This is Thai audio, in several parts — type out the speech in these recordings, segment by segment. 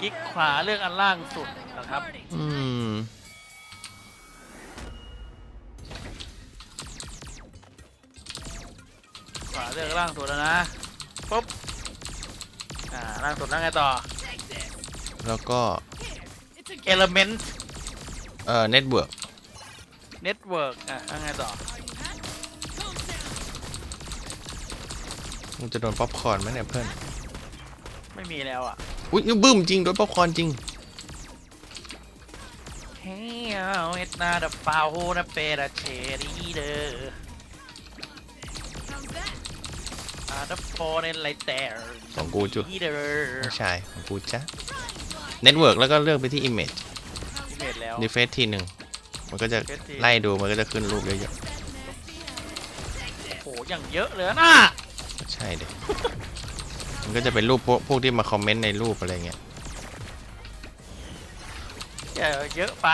กิ๊กขวาเลือกอันล่างสุดนะครับ อืม ขวาเลือกล่างสุดแล้วนะปุ๊บ อ่าล่างสุดแล้วไงต่อ แล้วก็ element เอ่อเน็ตเวิร์ก network อะแล้วไงต่อมันจะโดนป๊อปคอร์นไหมเนี่ยเพื่อน ไม่มีแล้วอะ อุ้ยบึ้มจริงโดนป๊อปคอร์นจริงเฮ้ยเอาเอ็ดนาดเปล่านะเปราเชรีเดอร์อาดับโฟนไลท์แต่ของกูจุเดอร์ไม่ใช่ของกูจ้ะเน็ตเวิร์กแล้วก็เลือกไปที่ Image ที่เมดแล้วรีเฟซทีหนึ่งมันก็จะ Refresh ที ไล่ดูมันก็จะขึ้นรูปเยอะโหอย่างเยอะเลยนะๆใช่เด็ มันก็จะเป็นรูปพวกพวกที่มาคอมเมนต์ในรูปอะไรเงี้ยเยอะเยอะไป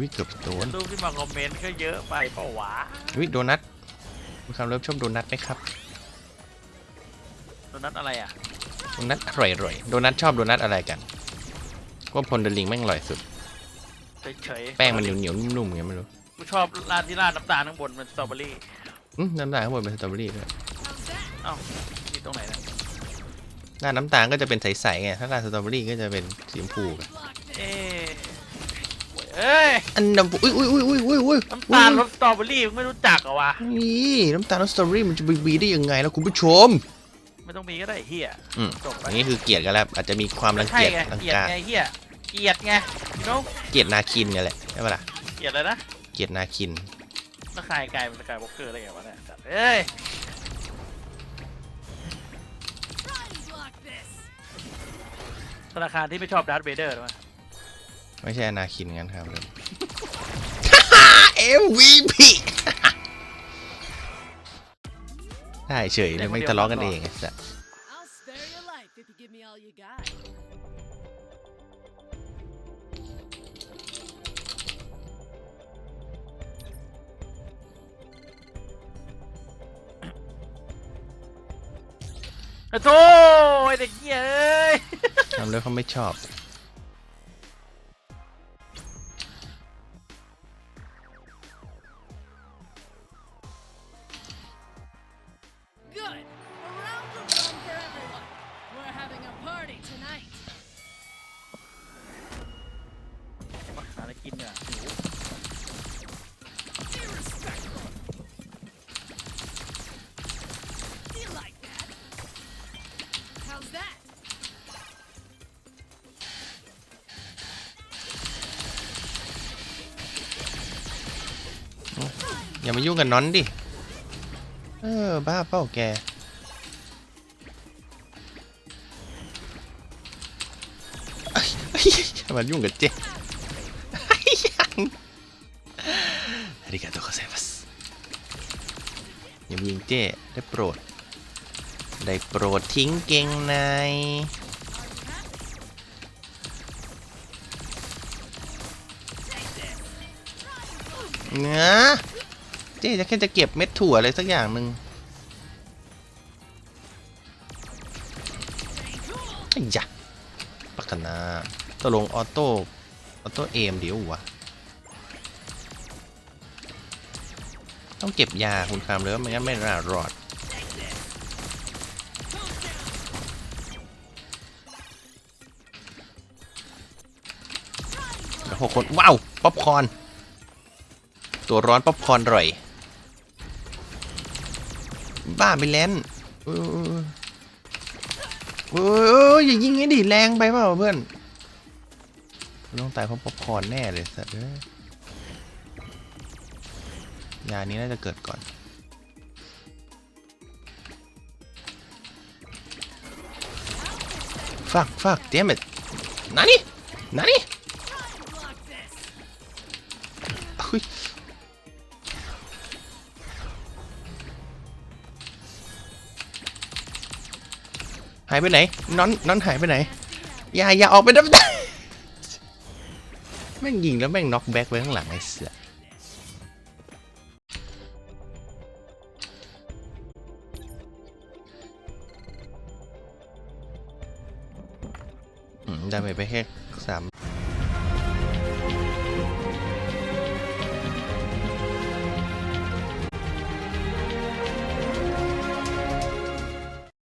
วิเกือบโดนรูปที่มาคอมเมนต์ก็เยอะไปเปล่าวะวิโดนัทคุณคำเริ่มชอบโดนัทไหมครับตอนนั้นอะไรอะโดนัทอร่อยๆโดนัทชอบโดนัทอะไรกันว่าพลเดลิงแม่งอร่อยสุดเฉยๆแป้งมันเหนียวๆนุ่มๆอย่างเงี้ยไม่รู้กูชอบราดที่ราดน้ำตาลข้างบนเป็นสตรอเบอรี่อืมน้ำตาลข้างบนเป็นสตรอเบอรี่ด้วย เอ้านี่ตรงไหนนะหน้าน้ำตาลก็จะเป็นใสๆไงถ้าราดสตรอเบอรี่ก็จะเป็นสีชมพูกันเอ๊ะโว้ยเอ้ยอันน้ำอุ้ยอุ้ยอุ้ยอุ้ยอุ้ยอุ้ยน้ำตาลรสสตรอเบอรี่มึงไม่รู้จักเหรอวะนี่น้ำตาลรสสตรอเบอรี่มันจะไปบีได้ยังไงแล้วคุณผู้ชม ไม่ต้องมีก็ได้เฮียอืมจบอแล้วย่างนี้คือเกลียดกันแล้วอาจจะมีความรังใช่เกียจไงรังเกลียดกาไงเฮียเกลียดไงพี่น้องเกลียดนาคินเนี่ยแหละใช่ปะล่ะเกลียดอะไรนะเกลียดนาคินแล้วใครกลายเป็นสกายบล็อกเกอร์ได้ไงวะเนี่ยสัตว์เอ้ย ธนาคารที่ไม่ชอบดาร์ธเวเดอร์หรอวะไม่ใช่นาคินงั้นครับ MVP ได้เฉยเลยไม่ทะเลาะกันเองไอ้สัส I'll spare your life if you give me all you got. โอ้โธ่ไอเด็กเหี้ยเอ้ย ทำแล้วเขาไม่ชอบ อย่ามายุ่งกับน้อนดิ เออ บ้าเปล่าแกอย่ามายุ่งกับเจ๊ยังอาริกาโตโกเซมัสอย่ามายิงเจ๊ได้โปรด ได้โปรดทิ้งเกงในเนื้อ เจ๊จะแค่จะเก็บเม็ดถั่วอะไรสักอย่างหนึ่งไอ้ยะปักนนะตกลงออโต้ ออโต้เอมเดี๋ยววะต้องเก็บยาคุณคามเลยว่าไม่งั้นไม่น่ารอด หกคน ว้าว ป๊อปคอน ตัวร้อน ป๊อปคอนอร่อย บ้าไปแล้วเออเอออย่ายิงไอ้ดิแรงไปเปล่าเพื่อนต้องตายเพราะป๊อปคอร์นแน่เลยสัตว์เอ้ยยานี้น่าจะเกิดก่อน ฟักฟักเดม it นานี่นานี่ หายไปไหนนอนนอนหายไปไหน อย่าอย่าออกไปนะแม่งยิงแล้วแม่งน็อกแบ็กไว้ข้างหลังไอ้เสือไดาเมจไปแค่